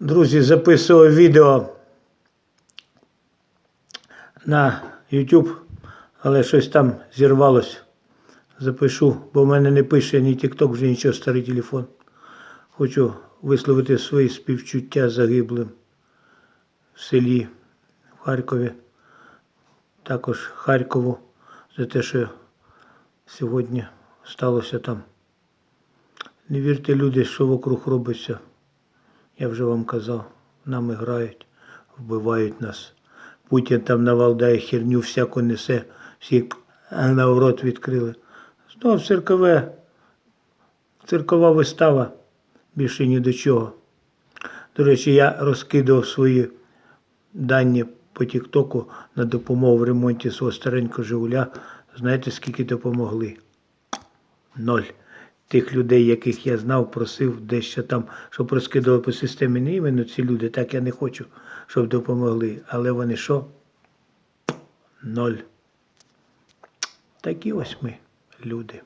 Друзі, записував відео на YouTube, але щось там зірвалось. Запишу, бо в мене не пише ні TikTok, вже нічого, старий телефон. Хочу висловити свої співчуття загиблим в селі в Харкові, також Харкову за те, що сьогодні сталося там. Не вірте люди, що вокруг робиться. Я вже вам казав, нами грають, вбивають нас. Путін там навалдає херню, всяку несе, всі на рот відкрили. Знов циркове, циркова вистава, більше ні до чого. До речі, я розкидував свої дані по Тіктоку на допомогу в ремонті свого старенького Жигуля. Знаєте, скільки допомогли? Ноль. Тих людей, яких я знав, просив дещо там, щоб розкидали по системі. Не іменно ці люди, так я не хочу, щоб допомогли. Але вони що? Ноль. Такі ось ми, люди.